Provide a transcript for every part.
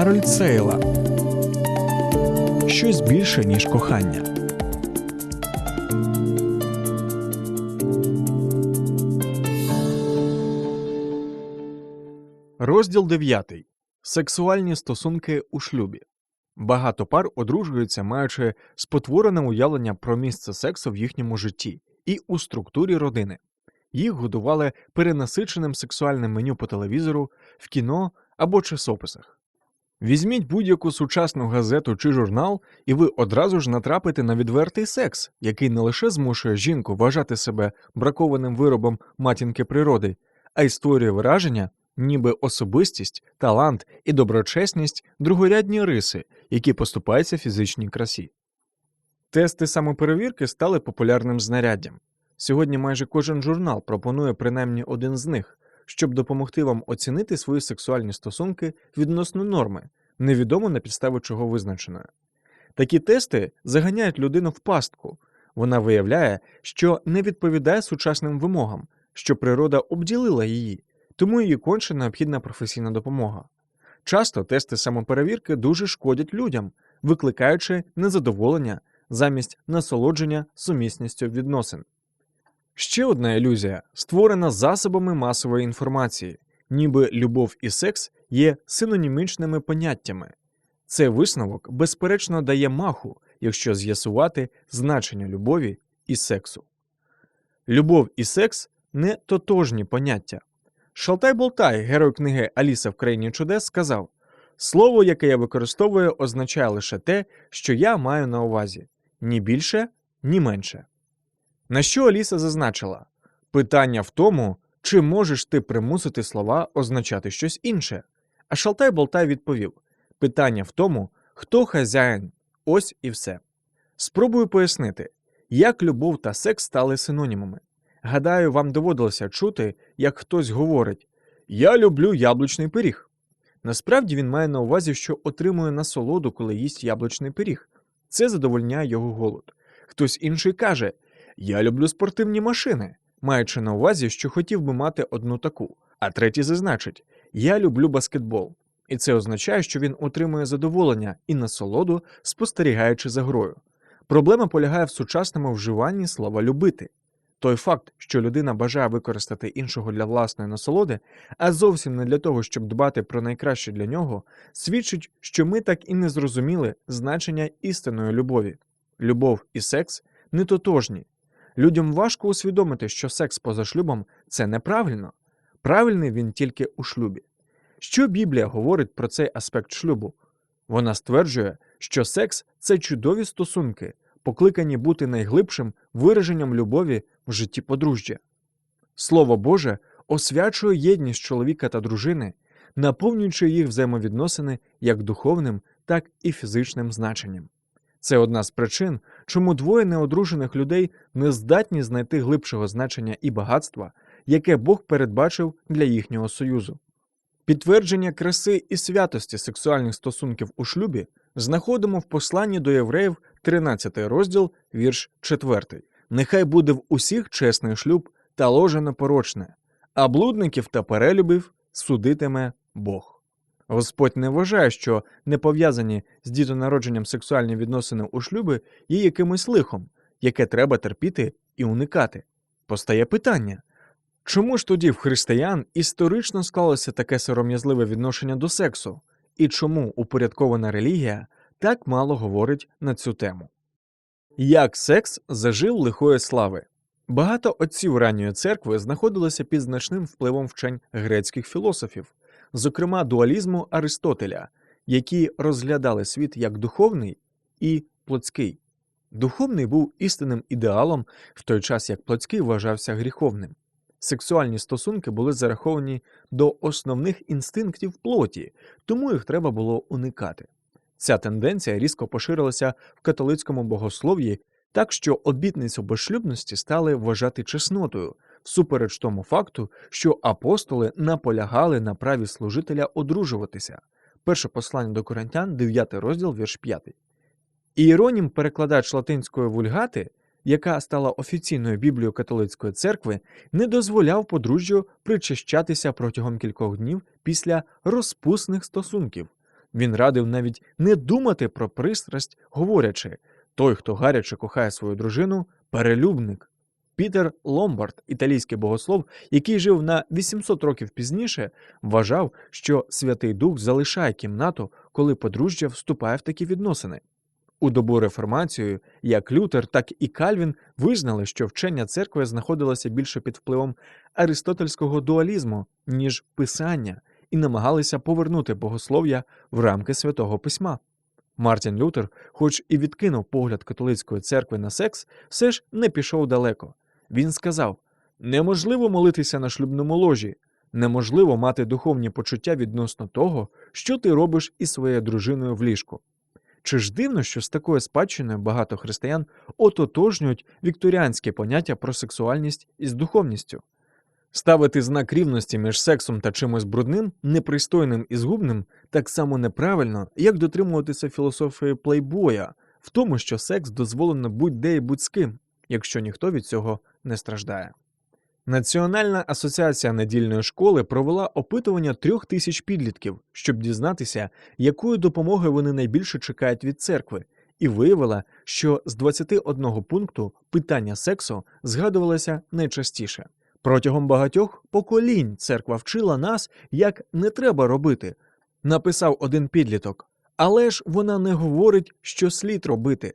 Сейла. Щось більше, ніж кохання. Розділ 9. Сексуальні стосунки у шлюбі. Багато пар одружуються, маючи спотворене уявлення про місце сексу в їхньому житті і у структурі родини. Їх годували перенасиченим сексуальним меню по телевізору, в кіно або часописах. Візьміть будь-яку сучасну газету чи журнал, і ви одразу ж натрапите на відвертий секс, який не лише змушує жінку вважати себе бракованим виробом матінки природи, а й створює враження, ніби особистість, талант і доброчесність другорядні риси, які поступаються фізичній красі. Тести самоперевірки стали популярним знаряддям. Сьогодні майже кожен журнал пропонує принаймні один з них, щоб допомогти вам оцінити свої сексуальні стосунки відносно норми, невідомо на підставі чого визначеної. Такі тести заганяють людину в пастку. Вона виявляє, що не відповідає сучасним вимогам, що природа обділила її, тому їй конче необхідна професійна допомога. Часто тести самоперевірки дуже шкодять людям, викликаючи незадоволення замість насолодження сумісністю відносин. Ще одна ілюзія створена засобами масової інформації, ніби любов і секс є синонімічними поняттями. Цей висновок, безперечно, дає маху, якщо з'ясувати значення любові і сексу. Любов і секс не тотожні поняття. Шалтай Болтай, герой книги Аліса в країні чудес, сказав: Слово, яке я використовую, означає лише те, що я маю на увазі ні більше, ні менше. На що Аліса зазначила питання в тому, чи можеш ти примусити слова означати щось інше. А Шалтай Болтай відповів питання в тому, хто хазяїн, ось і все. Спробую пояснити, як любов та секс стали синонімами. Гадаю, вам доводилося чути, як хтось говорить Я люблю яблучний пиріг. Насправді він має на увазі, що отримує насолоду, коли їсть яблучний пиріг. Це задовольняє його голод. Хтось інший каже Я люблю спортивні машини, маючи на увазі, що хотів би мати одну таку. А третій зазначить Я люблю баскетбол. І це означає, що він отримує задоволення і насолоду, спостерігаючи за грою. Проблема полягає в сучасному вживанні слова любити. Той факт, що людина бажає використати іншого для власної насолоди, а зовсім не для того, щоб дбати про найкраще для нього, свідчить, що ми так і не зрозуміли значення істинної любові. Любов і секс не тотожні. Людям важко усвідомити, що секс поза шлюбом це неправильно. Правильний він тільки у шлюбі. Що Біблія говорить про цей аспект шлюбу? Вона стверджує, що секс це чудові стосунки, покликані бути найглибшим вираженням любові в житті подружжя. Слово Боже освячує єдність чоловіка та дружини, наповнюючи їх взаємовідносини як духовним, так і фізичним значенням. Це одна з причин, чому двоє неодружених людей не здатні знайти глибшого значення і багатства, яке Бог передбачив для їхнього союзу. Підтвердження краси і святості сексуальних стосунків у шлюбі знаходимо в посланні до євреїв 13 розділ, вірш 4. Нехай буде в усіх чесний шлюб та ложе непорочне, а блудників та перелюбів судитиме Бог. Господь не вважає, що не пов'язані з дітонародженням сексуальні відносини у шлюбі є якимось лихом, яке треба терпіти і уникати. Постає питання. Чому ж тоді в християн історично склалося таке сором'язливе відношення до сексу, і чому упорядкована релігія так мало говорить на цю тему? Як секс зажив лихої слави? Багато отців ранньої церкви знаходилися під значним впливом вчень грецьких філософів, зокрема дуалізму Аристотеля, які розглядали світ як духовний і плотський. Духовний був істинним ідеалом, в той час як плотський вважався гріховним. Сексуальні стосунки були зараховані до основних інстинктів плоті, тому їх треба було уникати. Ця тенденція різко поширилася в католицькому богослов'ї, так що обітницю безшлюбності стали вважати чеснотою, всупереч тому факту, що апостоли наполягали на праві служителя одружуватися. Перше послання до Коринтян, 9 розділ, вірш 5. Ієронім, перекладач латинської вульгати, яка стала офіційною біблією католицької церкви, не дозволяв подружжю причащатися протягом кількох днів після розпусних стосунків. Він радив навіть не думати про пристрасть, говорячи той, хто гаряче кохає свою дружину, перелюбник. Пітер Ломбард, італійський богослов, який жив на 800 років пізніше, вважав, що Святий Дух залишає кімнату, коли подружжя вступає в такі відносини. У добу реформації як Лютер, так і Кальвін визнали, що вчення церкви знаходилося більше під впливом аристотельського дуалізму, ніж писання, і намагалися повернути богослов'я в рамки святого письма. Мартін Лютер, хоч і відкинув погляд католицької церкви на секс, все ж не пішов далеко. Він сказав: неможливо молитися на шлюбному ложі, неможливо мати духовні почуття відносно того, що ти робиш із своєю дружиною в ліжку. Чи ж дивно, що з такою спадщиною багато християн ототожнюють вікторіанське поняття про сексуальність із духовністю? Ставити знак рівності між сексом та чимось брудним, непристойним і згубним так само неправильно, як дотримуватися філософії плейбоя в тому, що секс дозволено будь-де і будь з ким, якщо ніхто від цього не страждає. Національна асоціація недільної школи провела опитування трьох тисяч підлітків, щоб дізнатися, якої допомоги вони найбільше чекають від церкви, і виявила, що з 21 пункту питання сексу згадувалося найчастіше. Протягом багатьох поколінь церква вчила нас, як не треба робити, написав один підліток. Але ж вона не говорить, що слід робити.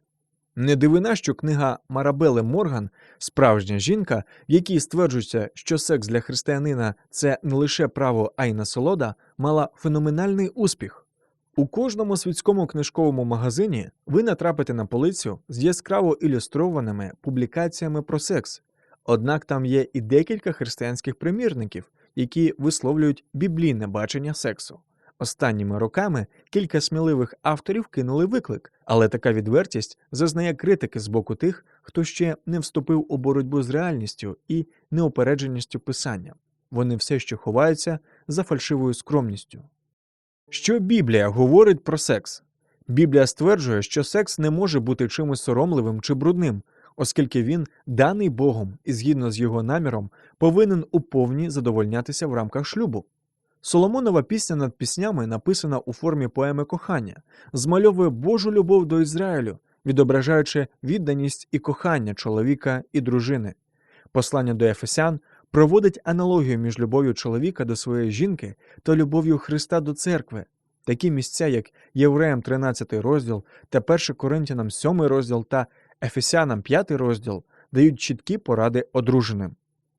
Не дивина, що книга Марабели Морган, справжня жінка, в якій стверджується, що секс для християнина це не лише право, а й насолода, мала феноменальний успіх. У кожному світському книжковому магазині ви натрапите на полицю з яскраво ілюстрованими публікаціями про секс, однак там є і декілька християнських примірників, які висловлюють біблійне бачення сексу. Останніми роками кілька сміливих авторів кинули виклик, але така відвертість зазнає критики з боку тих, хто ще не вступив у боротьбу з реальністю і неупередженістю писання. Вони все ще ховаються за фальшивою скромністю. Що Біблія говорить про секс? Біблія стверджує, що секс не може бути чимось соромливим чи брудним, оскільки він, даний Богом і згідно з його наміром, повинен уповні задовольнятися в рамках шлюбу. Соломонова пісня над піснями, написана у формі поеми кохання, змальовує Божу любов до Ізраїлю, відображаючи відданість і кохання чоловіка і дружини. Послання до Ефесян проводить аналогію між любов'ю чоловіка до своєї жінки та любов'ю Христа до церкви. Такі місця, як Євреям 13 розділ та 1 Коринтянам 7 розділ та Ефесянам 5 розділ, дають чіткі поради одруженим.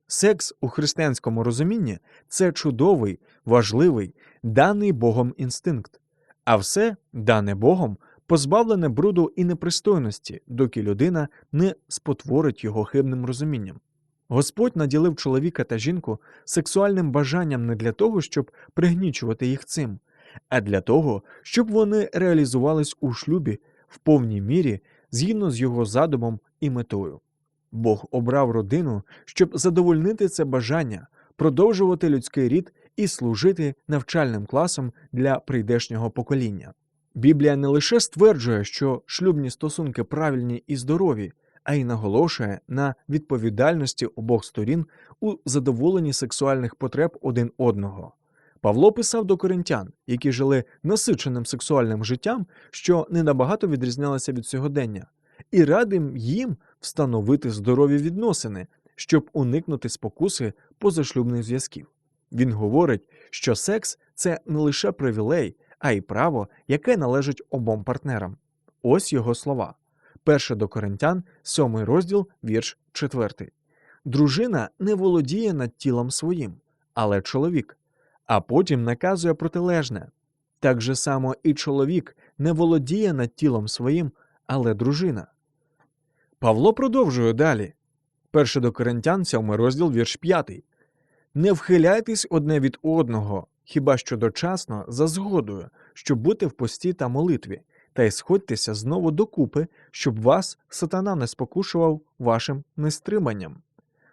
Секс у християнському розумінні це чудовий, важливий, даний Богом інстинкт, а все, дане Богом, позбавлене бруду і непристойності, доки людина не спотворить його хибним розумінням. Господь наділив чоловіка та жінку сексуальним бажанням не для того, щоб пригнічувати їх цим, а для того, щоб вони реалізувались у шлюбі в повній мірі згідно з його задумом і метою. Бог обрав родину, щоб задовольнити це бажання, продовжувати людський рід і служити навчальним класом для прийдешнього покоління. Біблія не лише стверджує, що шлюбні стосунки правильні і здорові, а й наголошує на відповідальності обох сторін у задоволенні сексуальних потреб один одного. Павло писав до коринтян, які жили насиченим сексуальним життям, що не набагато відрізнялося від сьогодення, і радив їм встановити здорові відносини, щоб уникнути спокуси позашлюбних зв'язків. Він говорить, що секс це не лише привілей, а й право, яке належить обом партнерам. Ось його слова. Перше до Коринтян, сьомий розділ, вірш четвертий. Дружина не володіє над тілом своїм, але чоловік, а потім наказує протилежне. Так же само і чоловік не володіє над тілом своїм, але дружина. Павло продовжує далі. Перше до Коринтян, сьомий розділ, вірш п'ятий. Не вхиляйтесь одне від одного, хіба що дочасно за згодою, щоб бути в пості та молитві, та й сходьтеся знову докупи, щоб вас сатана не спокушував вашим нестриманням.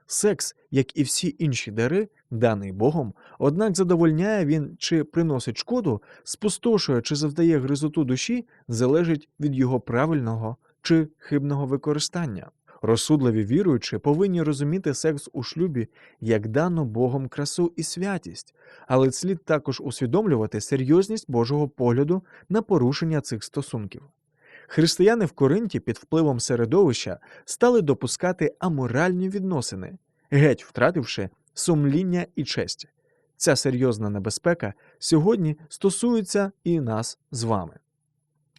Секс, як і всі інші дари, даний Богом, однак задовольняє він чи приносить шкоду, спустошує чи завдає гризоту душі, залежить від його правильного чи хибного використання. Розсудливі віруючі повинні розуміти секс у шлюбі як дану Богом красу і святість, але слід також усвідомлювати серйозність Божого погляду на порушення цих стосунків. Християни в Коринті під впливом середовища стали допускати аморальні відносини, геть втративши сумління і честь. Ця серйозна небезпека сьогодні стосується і нас з вами.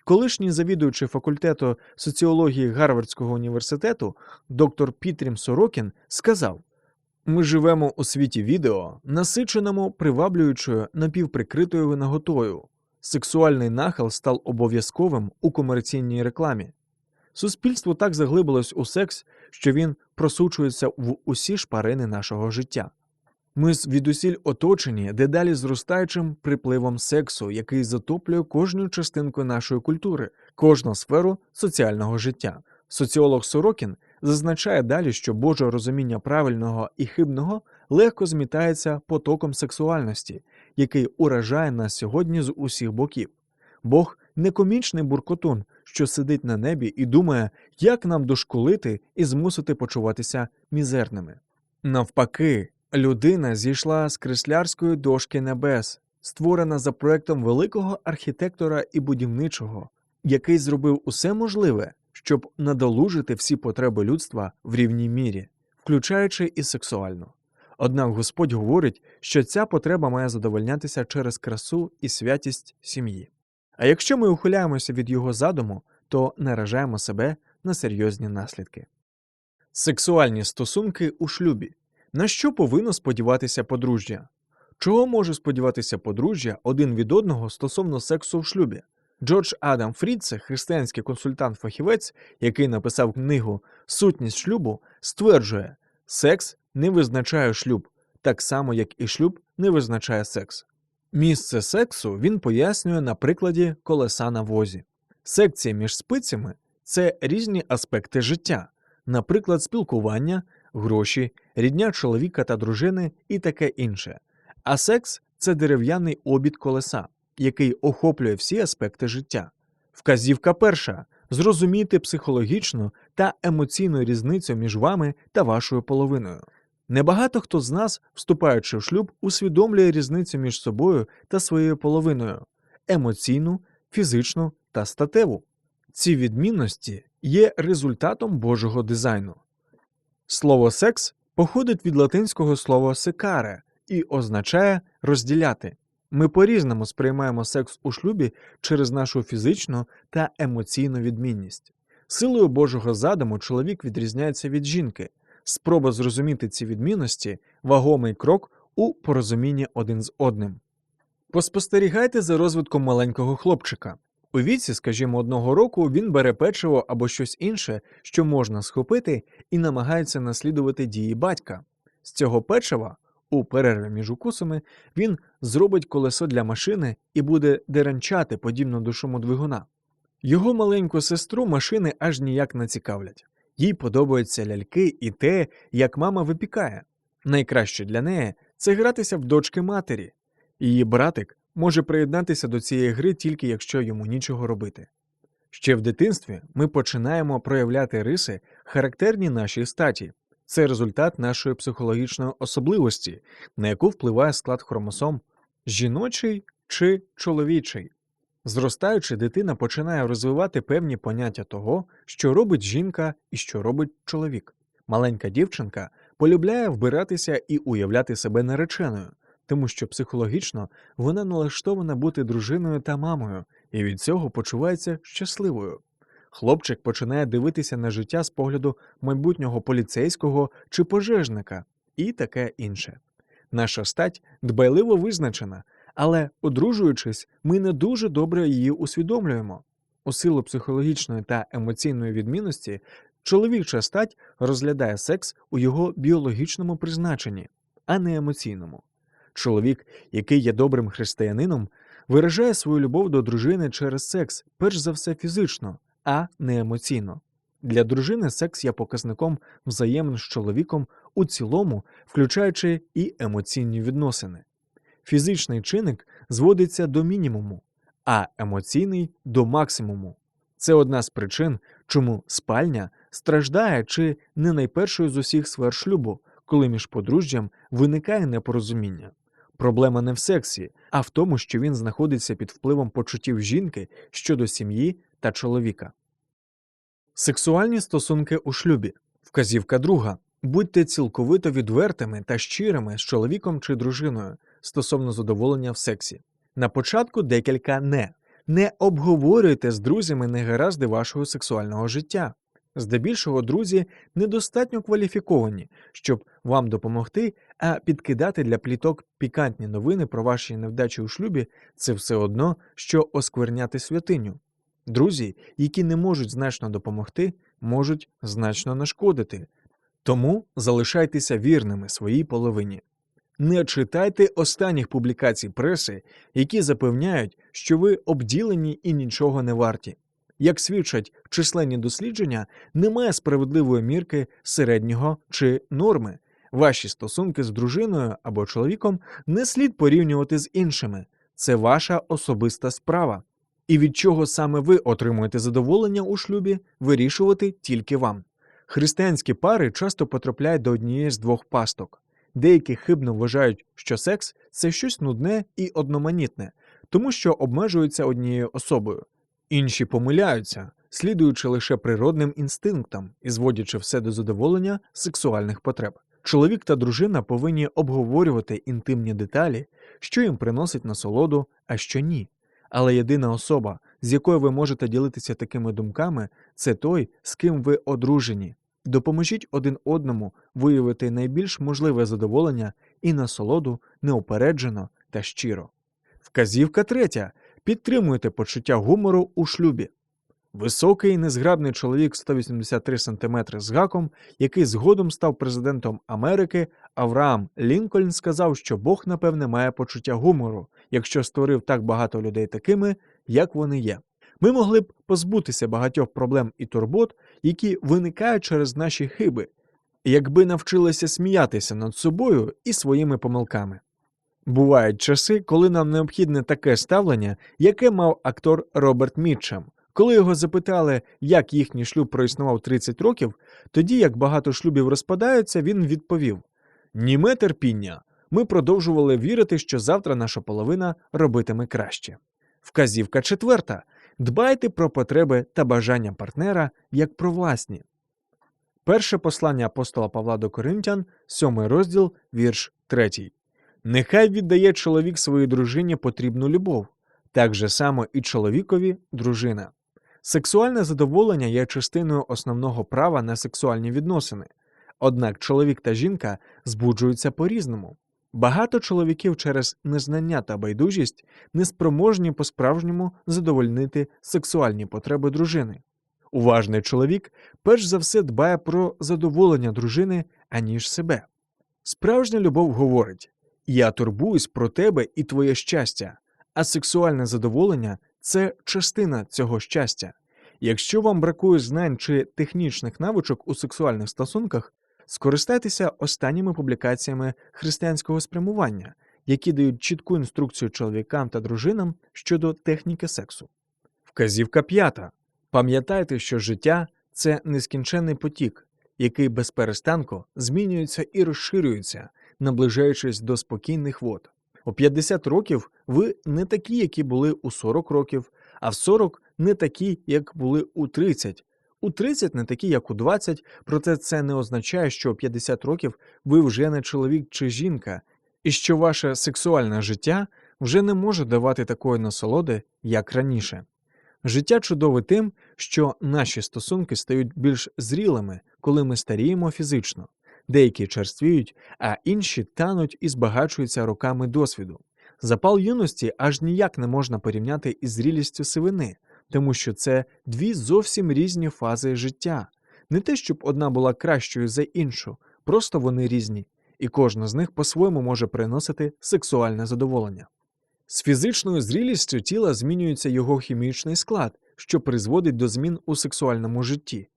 Колишній завідуючий факультету соціології Гарвардського університету доктор Пітрім Сорокін сказав: Ми живемо у світі відео, насиченому приваблюючою напівприкритою винаготою. Сексуальний нахил став обов'язковим у комерційній рекламі. Суспільство так заглибилось у секс, що він просучується в усі шпарини нашого життя. Ми звідусіль оточені дедалі зростаючим припливом сексу, який затоплює кожну частинку нашої культури, кожну сферу соціального життя. Соціолог Сорокін зазначає далі, що Боже розуміння правильного і хибного легко змітається потоком сексуальності, який уражає нас сьогодні з усіх боків. Бог не комічний буркотун, що сидить на небі і думає, як нам дошкулити і змусити почуватися мізерними. Навпаки, людина зійшла з креслярської дошки небес, створена за проектом великого архітектора і будівничого, який зробив усе можливе, щоб надолужити всі потреби людства в рівній мірі, включаючи і сексуальну. Однак Господь говорить, що ця потреба має задовольнятися через красу і святість сім'ї. А якщо ми ухиляємося від його задуму, то наражаємо себе на серйозні наслідки. Сексуальні стосунки у шлюбі. На що повинно сподіватися подружжя? Чого може сподіватися подружжя один від одного стосовно сексу в шлюбі? Джордж Адам Фрідце, християнський консультант-фахівець, який написав книгу Сутність шлюбу, стверджує, секс не визначає шлюб, так само як і шлюб не визначає секс. Місце сексу він пояснює на прикладі колеса на возі. Секція між спицями це різні аспекти життя, наприклад, спілкування, гроші, рідня чоловіка та дружини і таке інше. А секс це дерев'яний обід колеса, який охоплює всі аспекти життя. Вказівка перша зрозуміти психологічну та емоційну різницю між вами та вашою половиною. Небагато хто з нас, вступаючи в шлюб, усвідомлює різницю між собою та своєю половиною емоційну, фізичну та статеву. Ці відмінності є результатом Божого дизайну. Слово секс походить від латинського слова секаре і означає розділяти. Ми по-різному сприймаємо секс у шлюбі через нашу фізичну та емоційну відмінність. Силою Божого задуму чоловік відрізняється від жінки. Спроба зрозуміти ці відмінності вагомий крок у порозумінні один з одним. Поспостерігайте за розвитком маленького хлопчика. У віці, скажімо, одного року він бере печиво або щось інше, що можна схопити, і намагається наслідувати дії батька. З цього печива, у перерві між укусами, він зробить колесо для машини і буде деренчати подібно до шуму двигуна. Його маленьку сестру машини аж ніяк не цікавлять. Їй подобаються ляльки і те, як мама випікає. Найкраще для неї це гратися в дочки матері. Її братик може приєднатися до цієї гри тільки якщо йому нічого робити. Ще в дитинстві ми починаємо проявляти риси, характерні нашій статі. Це результат нашої психологічної особливості, на яку впливає склад хромосом жіночий чи чоловічий. Зростаючи, дитина починає розвивати певні поняття того, що робить жінка і що робить чоловік. Маленька дівчинка полюбляє вбиратися і уявляти себе нареченою, тому що психологічно вона налаштована бути дружиною та мамою, і від цього почувається щасливою. Хлопчик починає дивитися на життя з погляду майбутнього поліцейського чи пожежника, і таке інше. Наша стать дбайливо визначена, але, одружуючись, ми не дуже добре її усвідомлюємо. У силу психологічної та емоційної відмінності чоловіча стать розглядає секс у його біологічному призначенні, а не емоційному. Чоловік, який є добрим християнином, виражає свою любов до дружини через секс, перш за все фізично, а не емоційно. Для дружини секс є показником взаємин з чоловіком у цілому, включаючи і емоційні відносини. Фізичний чинник зводиться до мінімуму, а емоційний до максимуму. Це одна з причин, чому спальня страждає чи не найпершою з усіх сфер шлюбу, коли між подружжям виникає непорозуміння. Проблема не в сексі, а в тому, що він знаходиться під впливом почуттів жінки щодо сім'ї та чоловіка. Сексуальні стосунки у шлюбі. Вказівка друга. Будьте цілковито відвертими та щирими з чоловіком чи дружиною стосовно задоволення в сексі. На початку декілька не. Не обговорюйте з друзями негаразди вашого сексуального життя. Здебільшого, друзі недостатньо кваліфіковані, щоб вам допомогти, а підкидати для пліток пікантні новини про ваші невдачі у шлюбі це все одно, що оскверняти святиню. Друзі, які не можуть значно допомогти, можуть значно нашкодити. Тому залишайтеся вірними своїй половині. Не читайте останніх публікацій преси, які запевняють, що ви обділені і нічого не варті. Як свідчать численні дослідження, немає справедливої мірки середнього чи норми. Ваші стосунки з дружиною або чоловіком не слід порівнювати з іншими. Це ваша особиста справа. І від чого саме ви отримуєте задоволення у шлюбі, вирішувати тільки вам. Християнські пари часто потрапляють до однієї з двох пасток. Деякі хибно вважають, що секс це щось нудне і одноманітне, тому що обмежуються однією особою. Інші помиляються, слідуючи лише природним інстинктам і зводячи все до задоволення сексуальних потреб. Чоловік та дружина повинні обговорювати інтимні деталі, що їм приносить насолоду, а що ні. Але єдина особа, з якою ви можете ділитися такими думками, це той, з ким ви одружені. Допоможіть один одному виявити найбільш можливе задоволення і насолоду неупереджено та щиро. Вказівка третя. Підтримуйте почуття гумору у шлюбі. Високий незграбний чоловік 183 см з гаком, який згодом став президентом Америки, Авраам Лінкольн сказав, що Бог, напевне, має почуття гумору, якщо створив так багато людей такими, як вони є. Ми могли б позбутися багатьох проблем і турбот, які виникають через наші хиби, якби навчилися сміятися над собою і своїми помилками. Бувають часи, коли нам необхідне таке ставлення, яке мав актор Роберт Мітчем. Коли його запитали, як їхній шлюб проіснував 30 років, тоді як багато шлюбів розпадаються, він відповів: Німе терпіння. Ми продовжували вірити, що завтра наша половина робитиме краще. Вказівка четверта. Дбайте про потреби та бажання партнера як про власні. Перше послання апостола Павла до Коринтян, сьомий розділ, вірш третій. Нехай віддає чоловік своїй дружині потрібну любов, так же само і чоловікові дружина. Сексуальне задоволення є частиною основного права на сексуальні відносини, однак чоловік та жінка збуджуються по різному. Багато чоловіків через незнання та байдужість неспроможні по-справжньому задовольнити сексуальні потреби дружини. Уважний чоловік перш за все дбає про задоволення дружини, аніж себе. Справжня любов говорить Я турбуюсь про тебе і твоє щастя, а сексуальне задоволення це частина цього щастя. Якщо вам бракує знань чи технічних навичок у сексуальних стосунках, скористайтеся останніми публікаціями християнського спрямування, які дають чітку інструкцію чоловікам та дружинам щодо техніки сексу. Вказівка п'ята. Пам'ятайте, що життя це нескінченний потік, який без перестанку змінюється і розширюється, наближаючись до спокійних вод. У 50 років ви не такі, які були у 40 років, а в 40 не такі, як були у 30, у 30 не такі, як у 20, проте це не означає, що у 50 років ви вже не чоловік чи жінка, і що ваше сексуальне життя вже не може давати такої насолоди, як раніше. Життя чудове тим, що наші стосунки стають більш зрілими, коли ми старіємо фізично, деякі черствіють, а інші тануть і збагачуються роками досвіду. Запал юності аж ніяк не можна порівняти із зрілістю сивини, тому що це дві зовсім різні фази життя. Не те, щоб одна була кращою за іншу, просто вони різні, і кожна з них по-своєму може приносити сексуальне задоволення. З фізичною зрілістю тіла змінюється його хімічний склад, що призводить до змін у сексуальному житті.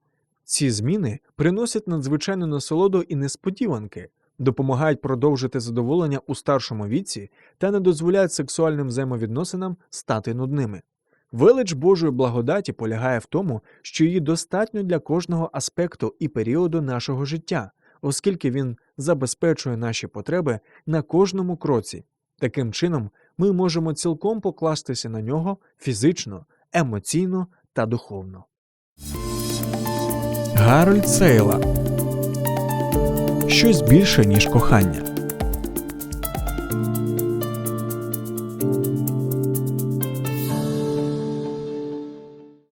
Ці зміни приносять надзвичайну насолоду і несподіванки, допомагають продовжити задоволення у старшому віці та не дозволяють сексуальним взаємовідносинам стати нудними. Велич Божої благодаті полягає в тому, що її достатньо для кожного аспекту і періоду нашого життя, оскільки він забезпечує наші потреби на кожному кроці. Таким чином, ми можемо цілком покластися на нього фізично, емоційно та духовно. Гарольд Сейла Щось більше, ніж кохання.